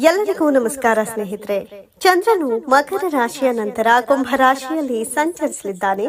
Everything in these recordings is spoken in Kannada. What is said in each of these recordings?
ಎಲ್ಲರಿಗೂ ನಮಸ್ಕಾರ ಸ್ನೇಹಿತರೆ. ಚಂದ್ರನು ಮಕರ ರಾಶಿಯ ನಂತರ ಕುಂಭ ರಾಶಿಯಲ್ಲಿ ಸಂಚರಿಸಲಿದ್ದಾನೆ.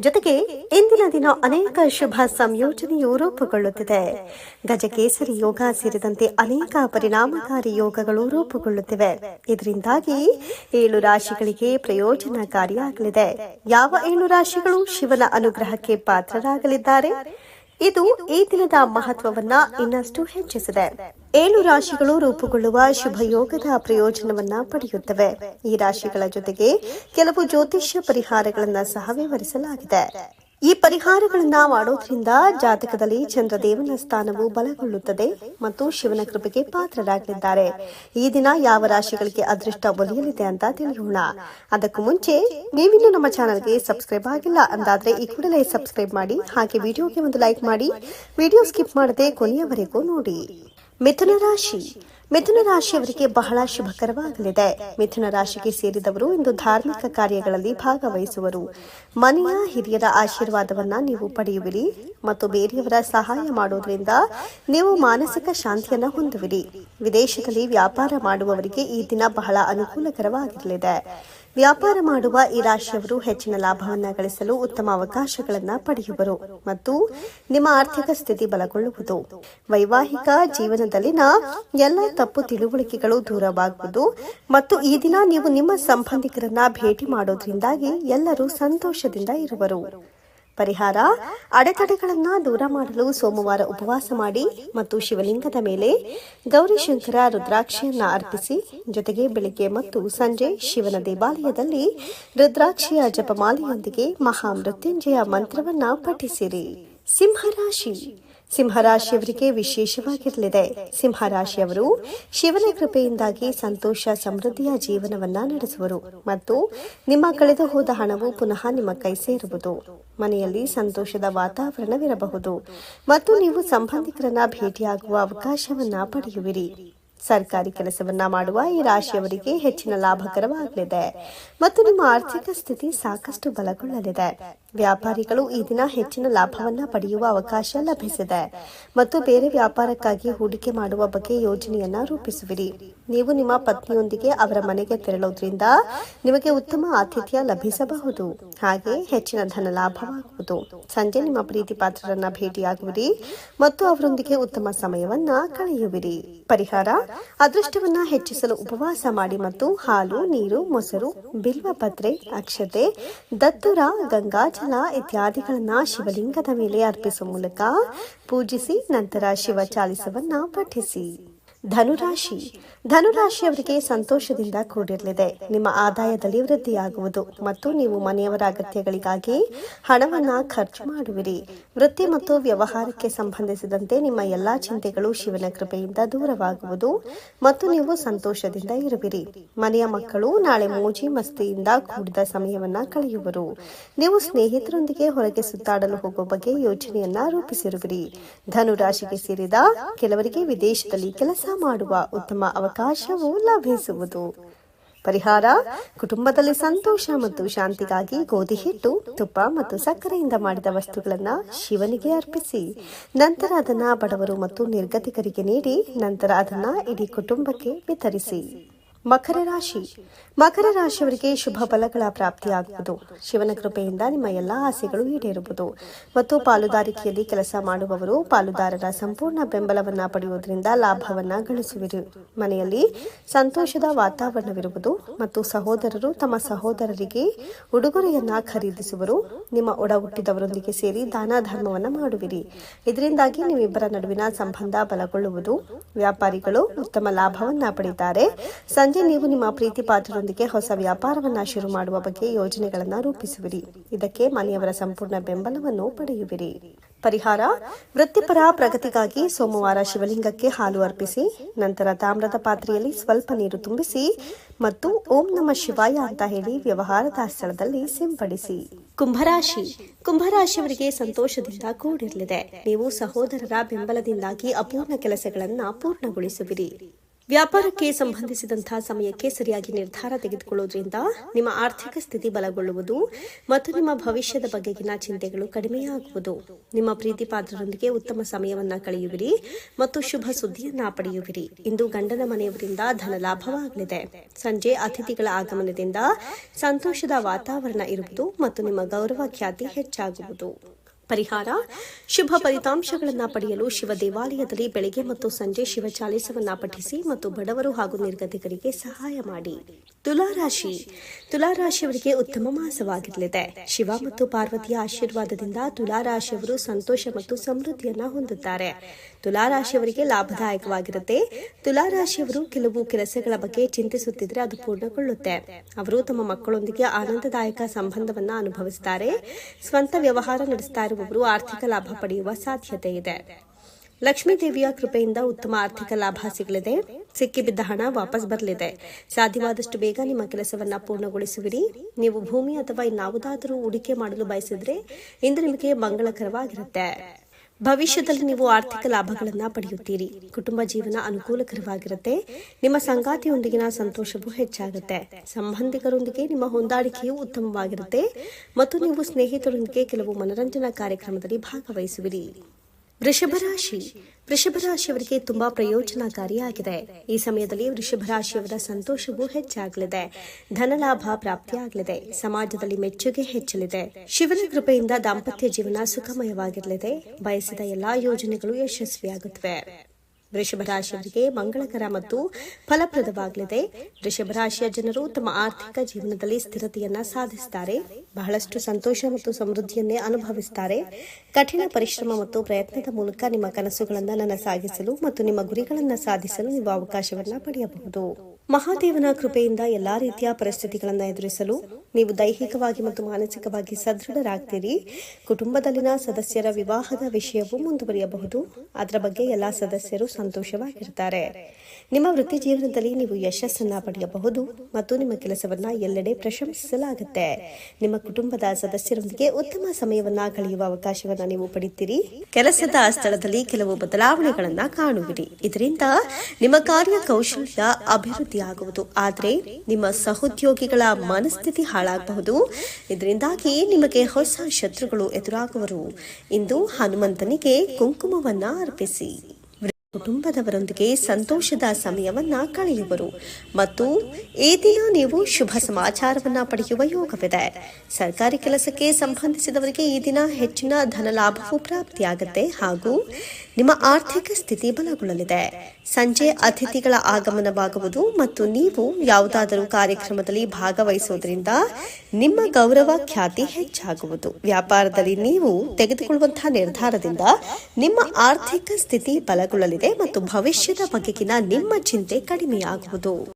ಜೊತೆಗೆ ಇಂದಿನ ದಿನ ಅನೇಕ ಶುಭ ಸಂಯೋಜನೆಯು ರೂಪುಗೊಳ್ಳುತ್ತಿದೆ. ಗಜಕೇಸರಿ ಯೋಗ ಸೇರಿದಂತೆ ಅನೇಕ ಪರಿಣಾಮಕಾರಿ ಯೋಗಗಳು ರೂಪುಗೊಳ್ಳುತ್ತಿವೆ. ಇದರಿಂದಾಗಿ ಏಳು ರಾಶಿಗಳಿಗೆ ಪ್ರಯೋಜನಕಾರಿಯಾಗಲಿದೆ. ಯಾವ ಏಳು ರಾಶಿಗಳು ಶಿವನ ಅನುಗ್ರಹಕ್ಕೆ ಪಾತ್ರರಾಗಲಿದ್ದಾರೆ? ಇದು ಈ ದಿನದ ಮಹತ್ವವನ್ನ ಇನ್ನಷ್ಟು ಹೆಚ್ಚಿಸಿದೆ. ಏಳು ರಾಶಿಗಳು ರೂಪುಗೊಳ್ಳುವ ಶುಭ ಯೋಗದ ಪ್ರಯೋಜನವನ್ನ ಪಡೆಯುತ್ತವೆ. ಈ ರಾಶಿಗಳ ಜೊತೆಗೆ ಕೆಲವು ಜ್ಯೋತಿಷ್ಯ ಪರಿಹಾರಗಳನ್ನ ಸಹ ವಿವರಿಸಲಾಗಿದೆ. ಈ ಪರಿಹಾರಗಳನ್ನು ಮಾಡೋದ್ರಿಂದ ಜಾತಕದಲ್ಲಿ ಚಂದ್ರದೇವನ ಸ್ಥಾನವು ಬಲಗೊಳ್ಳುತ್ತದೆ ಮತ್ತು ಶಿವನ ಕೃಪೆಗೆ ಪಾತ್ರರಾಗಲಿದ್ದಾರೆ. ಈ ದಿನ ಯಾವ ರಾಶಿಗಳಿಗೆ ಅದೃಷ್ಟ ಒಲಿಯಲಿದೆ ಅಂತ ತಿಳಿಯೋಣ. ಅದಕ್ಕೂ ಮುಂಚೆ ನೀವಿನ್ನೂ ನಮ್ಮ ಚಾನಲ್ಗೆ ಸಬ್ಸ್ಕ್ರೈಬ್ ಆಗಿಲ್ಲ ಅಂದಾದ್ರೆ ಈ ಕೂಡಲೇ ಸಬ್ಸ್ಕ್ರೈಬ್ ಮಾಡಿ, ಹಾಗೆ ವಿಡಿಯೋಗೆ ಒಂದು ಲೈಕ್ ಮಾಡಿ, ವಿಡಿಯೋ ಸ್ಕಿಪ್ ಮಾಡದೆ ಕೊನೆಯವರೆಗೂ ನೋಡಿ. ಮಿಥುನ ರಾಶಿ. ಮಿಥುನ ರಾಶಿಯವರಿಗೆ ಬಹಳ ಶುಭಕರವಾಗಲಿದೆ. ಮಿಥುನ ರಾಶಿಗೆ ಸೇರಿದವರು ಇಂದು ಧಾರ್ಮಿಕ ಕಾರ್ಯಗಳಲ್ಲಿ ಭಾಗವಹಿಸುವರು. ಮನೆಯ ಹಿರಿಯರ ಆಶೀರ್ವಾದವನ್ನ ನೀವು ಪಡೆಯುವಿರಿ ಮತ್ತು ಬೇರೆಯವರ ಸಹಾಯ ಮಾಡುವುದರಿಂದ ನೀವು ಮಾನಸಿಕ ಶಾಂತಿಯನ್ನ ಹೊಂದುವಿರಿ. ವಿದೇಶದಲ್ಲಿ ವ್ಯಾಪಾರ ಮಾಡುವವರಿಗೆ ಈ ದಿನ ಬಹಳ ಅನುಕೂಲಕರವಾಗಿರಲಿದೆ. ವ್ಯಾಪಾರ ಮಾಡುವ ಈ ರಾಶಿಯವರು ಹೆಚ್ಚಿನ ಲಾಭವನ್ನು ಗಳಿಸಲು ಉತ್ತಮ ಅವಕಾಶಗಳನ್ನು ಪಡೆಯುವರು ಮತ್ತು ನಿಮ್ಮ ಆರ್ಥಿಕ ಸ್ಥಿತಿ ಬಲಗೊಳ್ಳುವುದು. ವೈವಾಹಿಕ ಜೀವನದಲ್ಲಿನ ಎಲ್ಲ ತಪ್ಪು ತಿಳುವಳಿಕೆಗಳು ದೂರವಾಗುವುದು ಮತ್ತು ಈ ದಿನ ನೀವು ನಿಮ್ಮ ಸಂಬಂಧಿಕರನ್ನ ಭೇಟಿ ಮಾಡೋದ್ರಿಂದಾಗಿ ಎಲ್ಲರೂ ಸಂತೋಷದಿಂದ ಇರುವರು. ಪರಿಹಾರ, ಅಡೆತಡೆಗಳನ್ನು ದೂರ ಮಾಡಲು ಸೋಮವಾರ ಉಪವಾಸ ಮಾಡಿ ಮತ್ತು ಶಿವಲಿಂಗದ ಮೇಲೆ ಗೌರಿಶಂಕರ ರುದ್ರಾಕ್ಷಿಯನ್ನ ಅರ್ಪಿಸಿ, ಜೊತೆಗೆ ಬೆಳಿಗ್ಗೆ ಮತ್ತು ಸಂಜೆ ಶಿವನ ದೇವಾಲಯದಲ್ಲಿ ರುದ್ರಾಕ್ಷಿಯ ಜಪಮಾಲೆಯೊಂದಿಗೆ ಮಹಾಮೃತ್ಯುಂಜಯ ಮಂತ್ರವನ್ನ ಪಠಿಸಿರಿ. ಸಿಂಹರಾಶಿ ಸಿಂಹರಾಶಿಯವರಿಗೆ ವಿಶೇಷವಾಗಿರಲಿದೆ. ಸಿಂಹರಾಶಿಯವರು ಶಿವನ ಕೃಪೆಯಿಂದಾಗಿ ಸಂತೋಷ, ಸಮೃದ್ಧಿಯ ಜೀವನವನ್ನ ನಡೆಸುವರು ಮತ್ತು ನಿಮ್ಮ ಕಳೆದು ಹೋದ ಹಣವು ಪುನಃ ನಿಮ್ಮ ಕೈ ಸೇರುವುದು. ಮನೆಯಲ್ಲಿ ಸಂತೋಷದ ವಾತಾವರಣವಿರಬಹುದು ಮತ್ತು ನೀವು ಸಂಬಂಧಿಕರನ್ನ ಭೇಟಿಯಾಗುವ ಅವಕಾಶವನ್ನ ಪಡೆಯುವಿರಿ. ಸರ್ಕಾರಿ ಕೆಲಸವನ್ನ ಮಾಡುವ ಈ ರಾಶಿಯವರಿಗೆ ಹೆಚ್ಚಿನ ಲಾಭಕರವಾಗಲಿದೆ ಮತ್ತು ನಿಮ್ಮ ಆರ್ಥಿಕ ಸ್ಥಿತಿ ಸಾಕಷ್ಟು ಬಲಗೊಳ್ಳಲಿದೆ. ವ್ಯಾಪಾರಿಗಳು ಈ ದಿನ ಹೆಚ್ಚಿನ ಲಾಭವನ್ನ ಪಡೆಯುವ ಅವಕಾಶ ಲಭಿಸಿದೆ. ಮತ್ತು ಬೇರೆ ವ್ಯಾಪಾರಕ್ಕಾಗಿ ಹೂಡಿಕೆ ಮಾಡುವ ಬಗ್ಗೆ ಯೋಜನೆಯನ್ನ ರೂಪಿಸುವಿರಿ. ನೀವು ನಿಮ್ಮ ಪತ್ನಿಯೊಂದಿಗೆ ಅವರ ಮನೆಗೆ ತೆರಳೋದ್ರಿಂದ ನಿಮಗೆ ಉತ್ತಮ ಆತಿಥ್ಯ ಲಭಿಸಬಹುದು. ಹಾಗೆ ಹೆಚ್ಚಿನ ಧನ ಲಾಭವಾಗುವುದು. ಸಂಜೆ ನಿಮ್ಮ ಪ್ರೀತಿ ಪಾತ್ರರನ್ನ ಭೇಟಿಯಾಗುವಿರಿ ಮತ್ತು ಅವರೊಂದಿಗೆ ಉತ್ತಮ ಸಮಯವನ್ನ ಕಳೆಯುವಿರಿ. ಪರಿಹಾರ, ಅದೃಷ್ಟವನ್ನ ಹೆಚ್ಚಿಸಲು ಉಪವಾಸ ಮಾಡಿ ಮತ್ತು ಹಾಲು, ನೀರು, ಮೊಸರು ಬಿಲ್ವಪತ್ರೆ ಅಕ್ಷತೆ, ದತ್ತುರ ಗಂಗಾಜಲ ಇತ್ಯಾದಿಗಳನ್ನ ಶಿವಲಿಂಗದ ಮೇಲೆ ಅರ್ಪಿಸುವ ಮೂಲಕ ಪೂಜಿಸಿ ನಂತರ ಶಿವ ಚಾಲಿಸವನ್ನು ಪಠಿಸಿ. ಧನುರಾಶಿ. ಧನುರಾಶಿಯವರಿಗೆ ಸಂತೋಷದಿಂದ ಕೂಡಿರಲಿದೆ. ನಿಮ್ಮ ಆದಾಯದಲ್ಲಿ ವೃದ್ಧಿಯಾಗುವುದು ಮತ್ತು ನೀವು ಮನೆಯವರ ಅಗತ್ಯಗಳಿಗಾಗಿ ಹಣವನ್ನು ಖರ್ಚು ಮಾಡುವಿರಿ. ವೃತ್ತಿ ಮತ್ತು ವ್ಯವಹಾರಕ್ಕೆ ಸಂಬಂಧಿಸಿದಂತೆ ನಿಮ್ಮ ಎಲ್ಲಾ ಚಿಂತೆಗಳು ಶಿವನ ಕೃಪೆಯಿಂದ ದೂರವಾಗುವುದು ಮತ್ತು ನೀವು ಸಂತೋಷದಿಂದ ಇರುವಿರಿ. ಮನೆಯ ಮಕ್ಕಳು ನಾಳೆ ಮೋಜಿ ಮಸ್ತಿಯಿಂದ ಕೂಡಿದ ಸಮಯವನ್ನ ಕಳೆಯುವರು. ನೀವು ಸ್ನೇಹಿತರೊಂದಿಗೆ ಹೊರಗೆ ಸುತ್ತಾಡಲು ಹೋಗುವ ಬಗ್ಗೆ ಯೋಜನೆಯನ್ನ ರೂಪಿಸಿರುವಿರಿ. ಧನುರಾಶಿಗೆ ಸೇರಿದ ಕೆಲವರಿಗೆ ವಿದೇಶದಲ್ಲಿ ಕೆಲಸ ಮಾಡುವ ಉತ್ತಮ ಅವಕಾಶವು ಲಭಿಸುವುದು. ಪರಿಹಾರ, ಕುಟುಂಬದಲ್ಲಿ ಸಂತೋಷ ಮತ್ತು ಶಾಂತಿಗಾಗಿ ಗೋಧಿ ಹಿಟ್ಟು, ತುಪ್ಪ ಮತ್ತು ಸಕ್ಕರೆಯಿಂದ ಮಾಡಿದ ವಸ್ತುಗಳನ್ನು ಶಿವನಿಗೆ ಅರ್ಪಿಸಿ, ನಂತರ ಅದನ್ನು ಬಡವರು ಮತ್ತು ನಿರ್ಗತಿಕರಿಗೆ ನೀಡಿ, ನಂತರ ಅದನ್ನು ಇಡೀ ಕುಟುಂಬಕ್ಕೆ ವಿತರಿಸಿ. ಮಕರ ರಾಶಿ. ಮಕರ ರಾಶಿಯವರಿಗೆ ಶುಭ ಫಲಗಳ ಪ್ರಾಪ್ತಿಯಾಗುವುದು. ಶಿವನ ಕೃಪೆಯಿಂದ ನಿಮ್ಮ ಎಲ್ಲಾ ಆಸೆಗಳು ಈಡೇರುವುದು. ಮತ್ತು ಪಾಲುದಾರಿಕೆಯಲ್ಲಿ ಕೆಲಸ ಮಾಡುವವರು ಪಾಲುದಾರರ ಸಂಪೂರ್ಣ ಬೆಂಬಲವನ್ನ ಪಡೆಯುವುದರಿಂದ ಲಾಭವನ್ನ ಗಳಿಸುವಿರಿ. ಮನೆಯಲ್ಲಿ ಸಂತೋಷದ ವಾತಾವರಣವಿರುವುದು ಮತ್ತು ಸಹೋದರರು ತಮ್ಮ ಸಹೋದರರಿಗೆ ಉಡುಗೊರೆಯನ್ನ ಖರೀದಿಸುವರು. ನಿಮ್ಮ ಒಡ ಹುಟ್ಟಿದವರೊಂದಿಗೆ ಸೇರಿ ದಾನ ಧರ್ಮವನ್ನ ಮಾಡುವಿರಿ. ಇದರಿಂದಾಗಿ ನೀವಿಬ್ಬರ ನಡುವಿನ ಸಂಬಂಧ ಬಲಗೊಳ್ಳುವುದು. ವ್ಯಾಪಾರಿಗಳು ಉತ್ತಮ ಲಾಭವನ್ನ ಪಡೆಯುತ್ತಾರೆ ಸಂಜೆ ನೀವು ನಿಮ್ಮ ಪ್ರೀತಿ ಪಾತ್ರರೊಂದಿಗೆ ಹೊಸ ವ್ಯಾಪಾರವನ್ನ ಶುರು ಮಾಡುವ ಬಗ್ಗೆ ಯೋಜನೆಗಳನ್ನು ರೂಪಿಸುವಿರಿ. ಇದಕ್ಕೆ ಮನೆಯವರ ಸಂಪೂರ್ಣ ಬೆಂಬಲವನ್ನು ಪಡೆಯುವಿರಿ. ಪರಿಹಾರ, ವೃತ್ತಿಪರ ಪ್ರಗತಿಗಾಗಿ ಸೋಮವಾರ ಶಿವಲಿಂಗಕ್ಕೆ ಹಾಲು ಅರ್ಪಿಸಿ, ನಂತರ ತಾಮ್ರದ ಪಾತ್ರೆಯಲ್ಲಿ ಸ್ವಲ್ಪ ನೀರು ತುಂಬಿಸಿ ಮತ್ತು ಓಂ ನಮ ಶಿವಾಯ ಅಂತ ಹೇಳಿ ವ್ಯವಹಾರದ ಸ್ಥಳದಲ್ಲಿ ಸಿಂಪಡಿಸಿ. ಕುಂಭರಾಶಿ, ಕುಂಭರಾಶಿಯವರಿಗೆ ಸಂತೋಷದಿಂದ ಕೂಡಿರಲಿದೆ. ನೀವು ಸಹೋದರರ ಬೆಂಬಲದಿಂದಾಗಿ ಅಪೂರ್ಣ ಕೆಲಸಗಳನ್ನು ಪೂರ್ಣಗೊಳಿಸುವಿರಿ. ವ್ಯಾಪಾರಕ್ಕೆ ಸಂಬಂಧಿಸಿದಂತಹ ಸಮಯಕ್ಕೆ ಸರಿಯಾಗಿ ನಿರ್ಧಾರ ತೆಗೆದುಕೊಳ್ಳುವುದರಿಂದ ನಿಮ್ಮ ಆರ್ಥಿಕ ಸ್ಥಿತಿ ಬಲಗೊಳ್ಳುವುದು ಮತ್ತು ನಿಮ್ಮ ಭವಿಷ್ಯದ ಬಗೆಗಿನ ಚಿಂತೆಗಳು ಕಡಿಮೆಯಾಗುವುದು. ನಿಮ್ಮ ಪ್ರೀತಿ ಪಾತ್ರರೊಂದಿಗೆ ಉತ್ತಮ ಸಮಯವನ್ನ ಕಳೆಯುವಿರಿ ಮತ್ತು ಶುಭ ಸುದ್ದಿಯನ್ನ ಪಡೆಯುವಿರಿ. ಇಂದು ಗಂಡನ ಮನೆಯವರಿಂದ ಧನ ಲಾಭವಾಗಲಿದೆ. ಸಂಜೆ ಅತಿಥಿಗಳ ಆಗಮನದಿಂದ ಸಂತೋಷದ ವಾತಾವರಣ ಇರುವುದು ಮತ್ತು ನಿಮ್ಮ ಗೌರವ ಖ್ಯಾತಿ ಹೆಚ್ಚಾಗುವುದು. ಪರಿಹಾರ, ಶುಭ ಫಲಿತಾಂಶಗಳನ್ನು ಪಡೆಯಲು ಶಿವ ದೇವಾಲಯದಲ್ಲಿ ಬೆಳಗ್ಗೆ ಮತ್ತು ಸಂಜೆ ಶಿವ ಚಾಲಿಸವನ್ನ ಪಠಿಸಿ ಮತ್ತು ಬಡವರು ಹಾಗೂ ನಿರ್ಗತಿಕರಿಗೆ ಸಹಾಯ ಮಾಡಿ. ತುಲಾರಾಶಿ, ತುಲಾರಾಶಿಯವರಿಗೆ ಉತ್ತಮ ಮಾಸವಾಗಿರಲಿದೆ. ಶಿವ ಮತ್ತು ಪಾರ್ವತಿಯ ಆಶೀರ್ವಾದದಿಂದ ತುಲಾರಾಶಿಯವರು ಸಂತೋಷ ಮತ್ತು ಸಮೃದ್ಧಿಯನ್ನ ಹೊಂದುತ್ತಾರೆ. ತುಲಾರಾಶಿಯವರಿಗೆ ಲಾಭದಾಯಕವಾಗಿರುತ್ತೆ. ತುಲಾರಾಶಿಯವರು ಕೆಲವು ಕೆಲಸಗಳ ಬಗ್ಗೆ ಚಿಂತಿಸುತ್ತಿದ್ರೆ ಅದು ಪೂರ್ಣಗೊಳ್ಳುತ್ತೆ. ಅವರು ತಮ್ಮ ಮಕ್ಕಳೊಂದಿಗೆ ಆನಂದದಾಯಕ ಸಂಬಂಧವನ್ನ ಅನುಭವಿಸುತ್ತಾರೆ ಸ್ವಂತ ವ್ಯವಹಾರ ನಡೆಸ್ತಾ ಇರುವವರು ಆರ್ಥಿಕ ಲಾಭ ಪಡೆಯುವ ಸಾಧ್ಯತೆ ಇದೆ ಲಕ್ಷ್ಮೀ ದೇವಿಯ ಕೃಪೆಯಿಂದ ಉತ್ತಮ ಆರ್ಥಿಕ ಲಾಭ ಸಿಗಲಿದೆ. ಸಿಕ್ಕಿಬಿದ್ದ ಹಣ ವಾಪಸ್ ಬರಲಿದೆ. ಸಾಧ್ಯವಾದಷ್ಟು ಬೇಗ ನಿಮ್ಮ ಕೆಲಸವನ್ನ ಪೂರ್ಣಗೊಳಿಸುವಿರಿ. ನೀವು ಭೂಮಿ ಅಥವಾ ಇನ್ನಾವುದಾದರೂ ಹೂಡಿಕೆ ಮಾಡಲು ಬಯಸಿದ್ರೆ ಇಂದು ನಿಮಗೆ ಮಂಗಳಕರವಾಗಿರುತ್ತೆ. ಭವಿಷ್ಯದಲ್ಲಿ ನೀವು ಆರ್ಥಿಕ ಲಾಭಗಳನ್ನ ಪಡೆಯುತ್ತೀರಿ. ಕುಟುಂಬ ಜೀವನ ಅನುಕೂಲಕರವಾಗಿರುತ್ತೆ. ನಿಮ್ಮ ಸಂಗಾತಿಯೊಂದಿಗಿನ ಸಂತೋಷವೂ ಹೆಚ್ಚಾಗುತ್ತೆ. ಸಂಬಂಧಿಕರೊಂದಿಗೆ ನಿಮ್ಮ ಹೊಂದಾಣಿಕೆಯು ಉತ್ತಮವಾಗಿರುತ್ತೆ. ಮತ್ತು ನೀವು ಸ್ನೇಹಿತರೊಂದಿಗೆ ಕೆಲವು ಮನರಂಜನಾ ಕಾರ್ಯಕ್ರಮದಲ್ಲಿ ಭಾಗವಹಿಸುವಿರಿ. ವೃಷಭ ರಾಶಿ ವೃಷಭ ರಾಶಿಯವರಿಗೆ ತುಂಬಾ ಪ್ರಯೋಜನಕಾರಿಯಾಗಿದೆ. ಈ ಸಮಯದಲ್ಲಿ ವೃಷಭ ರಾಶಿಯವರ ಸಂತೋಷವೂ ಹೆಚ್ಚಾಗಲಿದೆ. ಧನಲಾಭ ಪ್ರಾಪ್ತಿಯಾಗಲಿದೆ. ಸಮಾಜದಲ್ಲಿ ಮೆಚ್ಚುಗೆ ಹೆಚ್ಚಲಿದೆ. ಶಿವನ ಕೃಪೆಯಿಂದ ದಾಂಪತ್ಯ ಜೀವನ ಸುಖಮಯವಾಗಿರಲಿದೆ. ಬಯಸಿದ ಎಲ್ಲಾ ಯೋಜನೆಗಳು ಯಶಸ್ವಿಯಾಗುತ್ತವೆ. ವೃಷಭ ರಾಶಿಯವರಿಗೆ ಮಂಗಳಕರ ಮತ್ತು ಫಲಪ್ರದವಾಗಲಿದೆ. ವೃಷಭ ರಾಶಿಯ ಜನರು ತಮ್ಮ ಆರ್ಥಿಕ ಜೀವನದಲ್ಲಿ ಸ್ಥಿರತೆಯನ್ನ ಸಾಧಿಸುತ್ತಾರೆ ಬಹಳಷ್ಟು ಸಂತೋಷ ಮತ್ತು ಸಮೃದ್ಧಿಯನ್ನೇ ಅನುಭವಿಸುತ್ತಾರೆ ಕಠಿಣ ಪರಿಶ್ರಮ ಮತ್ತು ಪ್ರಯತ್ನದ ಮೂಲಕ ನಿಮ್ಮ ಕನಸುಗಳನ್ನು ನನಸಾಗಿಸಲು ಮತ್ತು ನಿಮ್ಮ ಗುರಿಗಳನ್ನು ಸಾಧಿಸಲು ನೀವು ಅವಕಾಶವನ್ನ ಪಡೆಯಬಹುದು. ಮಹಾದೇವನ ಕೃಪೆಯಿಂದ ಎಲ್ಲಾ ರೀತಿಯ ಪರಿಸ್ಥಿತಿಗಳನ್ನು ಎದುರಿಸಲು ನೀವು ದೈಹಿಕವಾಗಿ ಮತ್ತು ಮಾನಸಿಕವಾಗಿ ಸದೃಢರಾಗ್ತೀರಿ. ಕುಟುಂಬದಲ್ಲಿನ ಸದಸ್ಯರ ವಿವಾಹದ ವಿಷಯವು ಮುಂದುವರಿಯಬಹುದು. ಅದರ ಬಗ್ಗೆ ಎಲ್ಲಾ ಸದಸ್ಯರು ಸಂತೋಷವಾಗಿರ್ತಾರೆ ನಿಮ್ಮ ವೃತ್ತಿ ಜೀವನದಲ್ಲಿ ನೀವು ಯಶಸ್ಸನ್ನ ಪಡೆಯಬಹುದು ಮತ್ತು ನಿಮ್ಮ ಕೆಲಸವನ್ನ ಎಲ್ಲೆಡೆ ಪ್ರಶಂಸಿಸಲಾಗುತ್ತೆ. ನಿಮ್ಮ ಕುಟುಂಬದ ಸದಸ್ಯರೊಂದಿಗೆ ಉತ್ತಮ ಸಮಯವನ್ನ ಕಳೆಯುವ ಅವಕಾಶವನ್ನ ನೀವು ಪಡಿತೀರಿ. ಕೆಲಸದ ಸ್ಥಳದಲ್ಲಿ ಕೆಲವು ಬದಲಾವಣೆಗಳನ್ನ ಕಾಣುವಿರಿ. ಇದರಿಂದ ನಿಮ್ಮ ಕಾರ್ಯ ಕೌಶಲ್ಯ ಅಭಿವೃದ್ಧಿಯಾಗುವುದು. ಆದರೆ ನಿಮ್ಮ ಸಹೋದ್ಯೋಗಿಗಳ ಮನಸ್ಥಿತಿ ಹಾಳಾಗಬಹುದು. ಇದರಿಂದಾಗಿ ನಿಮಗೆ ಹೊಸ ಶತ್ರುಗಳು ಎದುರಾಗುವರು. ಇಂದು ಹನುಮಂತನಿಗೆ ಕುಂಕುಮವನ್ನ ಅರ್ಪಿಸಿ. ಕುಟುಂಬದವರೊಂದಿಗೆ ಸಂತೋಷದ ಸಮಯವನ್ನ ಕಳೆಯುವರು. ಮತ್ತು ಈ ದಿನ ನೀವು ಶುಭ ಸಮಾಚಾರವನ್ನ ಪಡೆಯುವ ಯೋಗವಿದೆ. ಸರ್ಕಾರಿ ಕೆಲಸಕ್ಕೆ ಸಂಬಂಧಿಸಿದವರಿಗೆ ಈ ದಿನ ಹೆಚ್ಚಿನ ಧನಲಾಭವು ಪ್ರಾಪ್ತಿಯಾಗುತ್ತೆ. ಹಾಗೂ ನಿಮ್ಮ ಆರ್ಥಿಕ ಸ್ಥಿತಿ ಬಲಗೊಳ್ಳಲಿದೆ. ಸಂಜೆ ಅತಿಥಿಗಳ ಆಗಮನವಾಗುವುದು ಮತ್ತು ನೀವು ಯಾವುದಾದರೂ ಕಾರ್ಯಕ್ರಮದಲ್ಲಿ ಭಾಗವಹಿಸುವುದರಿಂದ ನಿಮ್ಮ ಗೌರವ ಖ್ಯಾತಿ ಹೆಚ್ಚಾಗುವುದು. ವ್ಯಾಪಾರದಲ್ಲಿ ನೀವು ತೆಗೆದುಕೊಳ್ಳುವಂತಹ ನಿರ್ಧಾರದಿಂದ ನಿಮ್ಮ ಆರ್ಥಿಕ ಸ್ಥಿತಿ ಬಲಗೊಳ್ಳಲಿದೆ ಮತ್ತು ಭವಿಷ್ಯದ ಬಗೆಗಿನ ನಿಮ್ಮ ಚಿಂತೆ ಕಡಿಮೆಯಾಗುವುದು.